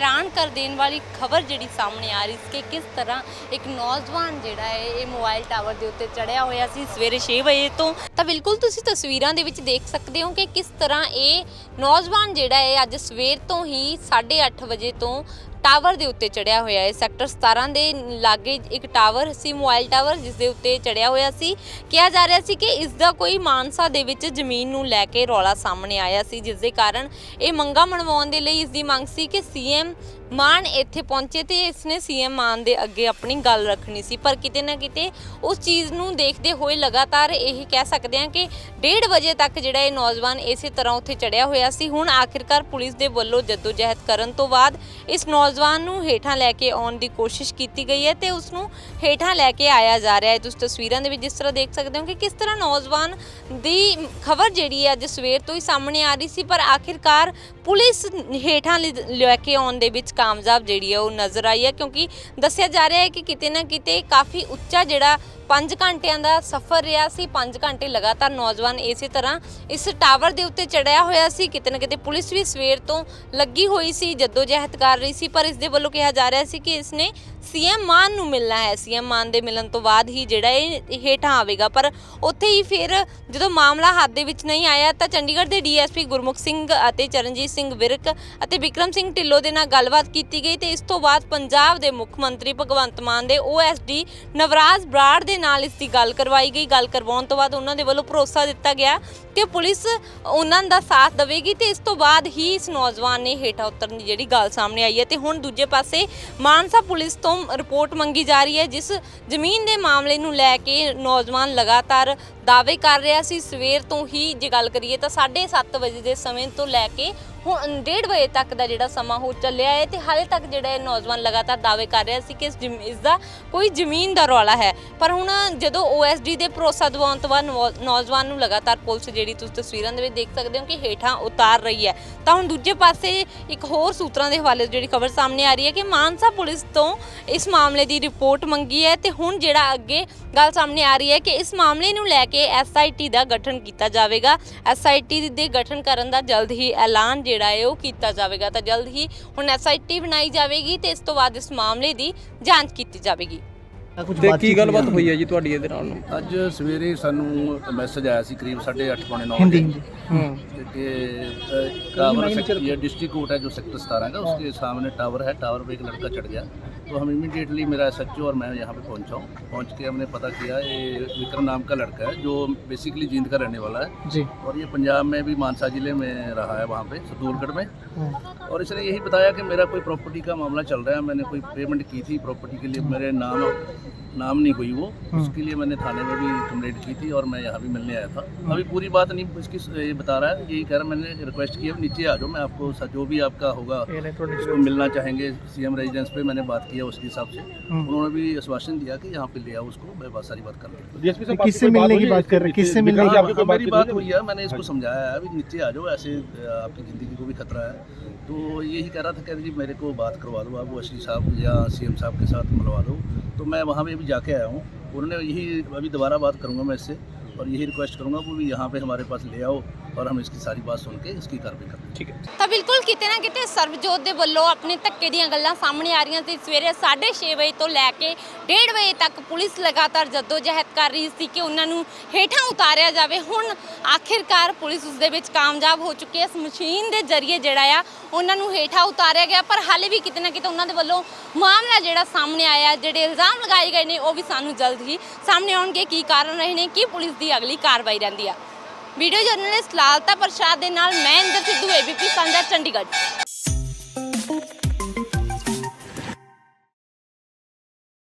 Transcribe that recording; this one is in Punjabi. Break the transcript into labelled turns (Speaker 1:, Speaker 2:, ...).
Speaker 1: ਕਰ ਦੇਣ ਵਾਲੀ ਖਬਰ ਜਿਹੜੀ ਸਾਹਮਣੇ ਆ ਰਹੀ ਸੀ ਕਿ ਕਿਸ ਤਰ੍ਹਾਂ ਇੱਕ ਨੌਜਵਾਨ ਜਿਹੜਾ ਹੈ, ਇਹ ਮੋਬਾਈਲ ਟਾਵਰ ਦੇ ਉੱਤੇ ਚੜਿਆ ਹੋਇਆ ਸੀ ਸਵੇਰੇ 6 ਵਜੇ ਤੋਂ। ਤਾਂ ਬਿਲਕੁਲ ਤੁਸੀਂ ਤਸਵੀਰਾਂ ਦੇ ਵਿੱਚ ਦੇਖ ਸਕਦੇ ਹੋ ਕਿ ਕਿਸ ਤਰ੍ਹਾਂ ਇਹ ਨੌਜਵਾਨ ਜਿਹੜਾ ਹੈ, ਅੱਜ ਸਵੇਰ ਤੋਂ ਹੀ 8:30 ਵਜੇ ਤੋਂ ਟਾਵਰ ਦੇ ਉੱਤੇ ਚੜਿਆ ਹੋਇਆ ਹੈ। ਸੈਕਟਰ 17 ਦੇ ਲਾਗੇ ਇੱਕ ਟਾਵਰ ਸੀ, ਮੋਬਾਈਲ ਟਾਵਰ, ਜਿਸ ਦੇ ਉੱਤੇ ਚੜਿਆ ਹੋਇਆ ਸੀ। ਕਿਹਾ ਜਾ ਰਿਹਾ ਸੀ ਕਿ ਇਸ ਦਾ ਕੋਈ ਮਾਨਸਾ ਦੇ ਵਿੱਚ ਜ਼ਮੀਨ ਨੂੰ ਲੈ ਕੇ ਰੌਲਾ ਸਾਹਮਣੇ ਆਇਆ ਸੀ, ਜਿਸ ਦੇ ਕਾਰਨ ਇਹ ਮੰਗਾ ਮਨਵਾਉਣ ਦੇ ਲਈ ਇਸ ਦੀ ਮੰਗ ਸੀ ਕਿ ਸੀਐਮ ਮਾਨ ਇੱਥੇ ਪਹੁੰਚੇ ਤੇ ਇਸਨੇ ਸੀਐਮ ਮਾਨ ਦੇ ਅੱਗੇ ਆਪਣੀ ਗੱਲ ਰੱਖਣੀ ਸੀ। ਪਰ ਕਿਤੇ ਨਾ ਕਿਤੇ ਉਸ ਚੀਜ਼ ਨੂੰ ਦੇਖਦੇ ਹੋਏ ਲਗਾਤਾਰ ਇਹ ਕਹਿ ਸਕਦੇ ਹਾਂ ਕਿ 1:30 ਵਜੇ ਤੱਕ ਜਿਹੜਾ ਇਹ ਨੌਜਵਾਨ ਇਸੇ ਤਰ੍ਹਾਂ ਉੱਥੇ ਚੜਿਆ ਹੋਇਆ ਸੀ। ਹੁਣ ਆਖਿਰਕਾਰ ਪੁਲਿਸ ਦੇ ਵੱਲੋਂ ਜਦੋਜਹਿਦ ਕਰਨ ਤੋਂ ਬਾਅਦ ਇਸ ਨੌਜਵਾਨ ਨੂੰ ਹੇਠਾਂ ਲੈ ਕੇ ਆਉਣ ਦੀ ਕੋਸ਼ਿਸ਼ ਕੀਤੀ ਗਈ ਹੈ ਤੇ ਉਸ ਨੂੰ ਹੇਠਾਂ ਲੈ ਕੇ ਆਇਆ ਜਾ ਰਿਹਾ ਹੈ। ਤੁਸੀਂ ਤਸਵੀਰਾਂ ਦੇ ਵਿੱਚ ਜਿਸ ਤਰ੍ਹਾਂ ਦੇਖ ਸਕਦੇ ਹੋ ਕਿ ਕਿਸ ਤਰ੍ਹਾਂ ਨੌਜਵਾਨ ਦੀ ਖਬਰ ਜਿਹੜੀ ਹੈ ਅੱਜ ਸਵੇਰ ਤੋਂ ਹੀ ਸਾਹਮਣੇ ਆ ਰਹੀ ਸੀ। ਪਰ ਆਖਿਰਕਾਰ ਪੁਲਿਸ ਹੇਠਾਂ ਲਿ- ਲੈ ਕੇ ਆਉਣ ਦੇ ਵਿੱਚ ਕਾਮਯਾਬ ਜਿਹੜੀ ਹੈ ਉਹ ਨਜ਼ਰ ਆਈ ਹੈ, ਕਿਉਂਕਿ ਦੱਸਿਆ ਜਾ ਰਿਹਾ ਹੈ ਕਿ ਕਿਤੇ ਨਾ ਕਿਤੇ ਕਾਫੀ ਉੱਚਾ ਜਿਹੜਾ 5 ਘੰਟਿਆਂ ਦਾ ਸਫ਼ਰ ਰਿਹਾ ਸੀ 5 ਘੰਟੇ ਲਗਾਤਾਰ ਨੌਜਵਾਨ ਇਸੇ ਤਰ੍ਹਾਂ ਇਸ ਟਾਵਰ ਦੇ ਉੱਤੇ ਚੜਿਆ ਹੋਇਆ ਸੀ। ਕਿਤੇ ਨਾ ਕਿਤੇ ਪੁਲਿਸ ਵੀ ਸਵੇਰ ਤੋਂ ਲੱਗੀ ਹੋਈ ਸੀ ਜਦੋਜਹਿਦ ਕਰ ਰਹੀ ਸੀ, ਪਰ ਇਸ ਦੇ ਵੱਲੋਂ ਕਿਹਾ ਜਾ ਰਿਹਾ ਸੀ ਕਿ ਇਸਨੇ ਸੀਐਮ ਮਾਨ ਨੂੰ ਮਿਲਣਾ ਹੈ। ਸੀਐਮ ਮਾਨ ਦੇ ਮਿਲਣ ਤੋਂ ਬਾਅਦ ਹੀ ਜਿਹੜਾ ਇਹ ਹੇਠਾਂ ਆਵੇਗਾ। ਪਰ ਉੱਥੇ ਹੀ ਫਿਰ ਜਦੋਂ ਮਾਮਲਾ ਹੱਥ ਦੇ ਵਿੱਚ ਨਹੀਂ ਆਇਆ ਤਾਂ ਚੰਡੀਗੜ੍ਹ ਦੇ ਡੀਐਸਪੀ ਗੁਰਮੁਖ ਸਿੰਘ ਅਤੇ ਚਰਨਜੀਤ ਸਿੰਘ ਵਿਰਕ ਅਤੇ ਵਿਕਰਮ ਸਿੰਘ ਢਿੱਲੋਂ ਦੇ ਨਾਲ ਗੱਲਬਾਤ ਕੀਤੀ ਗਈ ਤੇ ਇਸ ਤੋਂ ਬਾਅਦ ਪੰਜਾਬ ਦੇ ਮੁੱਖ ਮੰਤਰੀ ਭਗਵੰਤ ਮਾਨ ਦੇ ਓਐਸਡੀ ਨਵਰਾਜ ਬਰਾੜ ਦੇ ਨਾਲ ਇਸ ਦੀ ਗੱਲ ਕਰਵਾਈ ਗਈ। ਗੱਲ ਕਰਵਾਉਣ ਤੋਂ ਬਾਅਦ ਉਹਨਾਂ ਦੇ ਵੱਲੋਂ ਭਰੋਸਾ ਦਿੱਤਾ ਗਿਆ ਕਿ ਪੁਲਿਸ ਉਹਨਾਂ ਦਾ ਸਾਥ ਦੇਵੇਗੀ ਤੇ ਇਸ ਤੋਂ ਬਾਅਦ ਹੀ ਇਸ ਨੌਜਵਾਨ ਨੇ ਹੇਠਾਂ ਉਤਰਨ ਦੀ ਜਿਹੜੀ ਗੱਲ ਸਾਹਮਣੇ ਆਈ ਹੈ। ਤੇ ਹੁਣ ਦੂਜੇ ਪਾਸੇ ਮਾਨਸਾ ਪੁਲਿਸ ਤੋਂ ਰਿਪੋਰਟ ਮੰਗੀ ਜਾ ਰਹੀ ਹੈ ਜਿਸ ਜ਼ਮੀਨ ਦੇ ਮਾਮਲੇ ਨੂੰ ਲੈ ਕੇ ਨੌਜਵਾਨ ਲਗਾਤਾਰ ਦਾਅਵੇ ਕਰ ਰਿਹਾ ਸੀ ਸਵੇਰ ਤੋਂ ਹੀ ਜੇ ਗੱਲ ਕਰੀਏ ਤਾਂ 7:30 ਵਜੇ ਦੇ ਸਮੇਂ ਤੋਂ ਲੈ ਕੇ ਹੁਣ 1:30 ਵਜੇ ਤੱਕ ਦਾ ਜਿਹੜਾ ਸਮਾਂ ਹੋ ਚੱਲਿਆ ਹੈ ਤੇ ਹਾਲੇ ਤੱਕ ਜਿਹੜਾ ਇਹ ਨੌਜਵਾਨ ਲਗਾਤਾਰ ਦਾਅਵੇ ਕਰ ਰਿਹਾ ਸੀ ਕਿ ਇਸ ਜ਼ਮੀ- ਇਸ ਦਾ ਕੋਈ ਜ਼ਮੀਨ ਦਾ ਰੌਲਾ ਹੈ। ਪਰ ਹੁਣ ਜਦੋਂ ਓਐਸਡੀ ਦੇ ਭਰੋਸਾ ਦਿਵਾਉਣ ਤੋਂ ਬਾਅਦ ਨੌ- ਨੌਜਵਾਨ ਨੂੰ ਲਗਾਤਾਰ ਪੁਲਿਸ ਜਿਹੜੀ ਤੁਸੀਂ ਤਸਵੀਰਾਂ ਦੇ ਵਿੱਚ ਦੇਖ ਸਕਦੇ ਹੋ ਕਿ ਹੇਠਾਂ ਉਤਾਰ ਰਹੀ ਹੈ। ਤਾਂ ਹੁਣ ਦੂਜੇ ਪਾਸੇ ਇੱਕ ਹੋਰ ਸੂਤਰਾਂ ਦੇ ਹਵਾਲੇ ਤੋਂ ਜਿਹੜੀ ਖਬਰ ਸਾਹਮਣੇ ਆ ਰਹੀ ਹੈ ਕਿ ਮਾਨਸਾ ਪੁਲਿਸ ਤੋਂ ਇਸ ਮਾਮਲੇ ਦੀ ਰਿਪੋਰਟ ਮੰਗੀ ਹੈ ਤੇ ਹੁਣ ਜਿਹੜਾ ਅੱਗੇ ਗੱਲ ਸਾਹਮਣੇ ਆ ਰਹੀ ਹੈ ਕਿ ਇਸ ਮਾਮਲੇ ਨੂੰ ਲੈ ਕੇ ਕੇ ਐਸਆਈਟੀ ਦਾ ਗਠਨ ਕੀਤਾ ਜਾਵੇਗਾ। ਐਸਆਈਟੀ ਦੇ ਗਠਨ ਕਰਨ ਦਾ ਜਲਦ ਹੀ ਐਲਾਨ ਜਿਹੜਾ ਹੈ ਉਹ ਕੀਤਾ ਜਾਵੇਗਾ। ਤਾਂ ਜਲਦ ਹੀ ਹੁਣ ਐਸਆਈਟੀ ਬਣਾਈ ਜਾਵੇਗੀ ਤੇ ਇਸ ਤੋਂ ਬਾਅਦ ਇਸ ਮਾਮਲੇ ਦੀ ਜਾਂਚ ਕੀਤੀ ਜਾਵੇਗੀ।
Speaker 2: ਤੇ ਕੀ ਗੱਲਬਾਤ ਹੋਈ ਹੈ ਜੀ ਤੁਹਾਡੀ ਇਹਦੇ ਨਾਲ?
Speaker 3: ਅੱਜ ਸਵੇਰੇ ਸਾਨੂੰ ਮੈਸੇਜ ਆਇਆ ਸੀ ਕਰੀਬ 8:30 ਪੌਣੇ
Speaker 2: ਵਜੇ।
Speaker 3: कि। सेक्टर ये डिस्ट्रिक्ट कोर्ट है जो सेक्टर सतारह का उसके सामने टावर है टावर पे एक लड़का चढ़ गया। तो हम इमीडिएटली मेरा एसएचओ और मैं यहाँ पे पहुँचा हूँ। पहुँच के हमने पता किया ये विक्रम नाम का लड़का है जो बेसिकली जींद का रहने वाला है।
Speaker 4: जी।
Speaker 3: और ये पंजाब में भी मानसा ज़िले में रहा है वहाँ पे सदूलगढ़ में।
Speaker 4: हाँ।
Speaker 3: और इसने यही बताया कि मेरा कोई प्रॉपर्टी का मामला चल रहा है मैंने कोई पेमेंट की थी प्रॉपर्टी के लिए मेरे नाम नाम नहीं हुई वो। उसके लिए मैंने थाने में भी कंप्लेंट की थी और मैं यहाँ भी मिलने आया था। अभी पूरी बात नहीं इसकी बता रहा है यही कह रहा है मैंने रिक्वेस्ट किया है नीचे आ जाओ मैं आपको जो भी आपका होगा उसको मिलना चाहेंगे सीएम रेजिडेंस पे मैंने बात किया उसके हिसाब से। उन्होंने भी आश्वासन दिया कि यहाँ पे ले आओ उसको मैं बात सारी बात कर लूँगा।
Speaker 4: किससे मिलने की बात कर रहे हैं? किससे मिलने की
Speaker 3: हाँ, हाँ, मेरी बात हुई है? मैंने इसको समझाया है अभी नीचे आ जाओ ऐसे आपकी ज़िंदगी को भी खतरा है। तो यही कह रहा था कह जी मेरे को बात करवा दो आप वो एस साहब या सीएम साहब के साथ मिलवा दो। तो मैं वहाँ पर भी जाके आया हूँ। उन्होंने यही अभी दोबारा बात करूँगा मैं इससे और यही रिक्वेस्ट करूँगा वो भी यहाँ पे हमारे पास ले आओ। और हम इसकी सारी बात सुन के इसकी कार्रवाई करते हैं
Speaker 2: ਠੀਕ ਹੈ
Speaker 1: ਤਾਂ ਬਿਲਕੁਲ ਕਿਤੇ ਨਾ ਕਿਤੇ ਸਰਬਜੋਤ ਦੇ ਵੱਲੋਂ ਆਪਣੇ ਧੱਕੇ ਦੀਆਂ ਗੱਲਾਂ ਸਾਹਮਣੇ ਆ ਰਹੀਆਂ ਸੀ ਸਵੇਰੇ 6:30 ਵਜੇ ਤੋਂ ਲੈ ਕੇ 1:30 ਵਜੇ ਤੱਕ ਪੁਲਿਸ ਲਗਾਤਾਰ ਜਦੋਜਹਿਦ ਕਰ ਰਹੀ ਸੀ ਕਿ ਉਹਨਾਂ ਨੂੰ ਹੇਠਾਂ ਉਤਾਰਿਆ ਜਾਵੇ ਹੁਣ ਆਖਿਰਕਾਰ ਪੁਲਿਸ ਉਸ ਦੇ ਵਿੱਚ ਕਾਮਯਾਬ ਹੋ ਚੁੱਕੀ ਹੈ ਇਸ ਮਸ਼ੀਨ ਦੇ ਜ਼ਰੀਏ ਜਿਹੜਾ ਆ ਉਹਨਾਂ ਨੂੰ ਹੇਠਾਂ ਉਤਾਰਿਆ ਗਿਆ ਪਰ ਹਾਲੇ ਵੀ ਕਿਤੇ ਨਾ ਕਿਤੇ ਉਹਨਾਂ ਦੇ ਵੱਲੋਂ ਮਾਮਲਾ ਜਿਹੜਾ ਸਾਹਮਣੇ ਆਇਆ ਜਿਹੜੇ ਇਲਜ਼ਾਮ ਲਗਾਏ ਗਏ ਨੇ ਉਹ ਵੀ ਸਾਨੂੰ ਜਲਦ ਹੀ ਸਾਹਮਣੇ ਆਉਣਗੇ ਕੀ ਕਾਰਨ ਰਹੇ ਨੇ ਕੀ ਪੁਲਿਸ ਦੀ ਅਗਲੀ ਕਾਰਵਾਈ ਰਹਿੰਦੀ ਆ ਵੀਡੀਓ ਜਰਨਲਿਸਟ ਲਾਲਤਾ ਪ੍ਰਸ਼ਾਦ ਦੇ ਨਾਲ ਮੈਂ ਇੰਦਰ ਸਿੱਧੂ ਏਬੀਪੀ ਸਾਂਝਾ ਚੰਡੀਗੜ੍ਹ।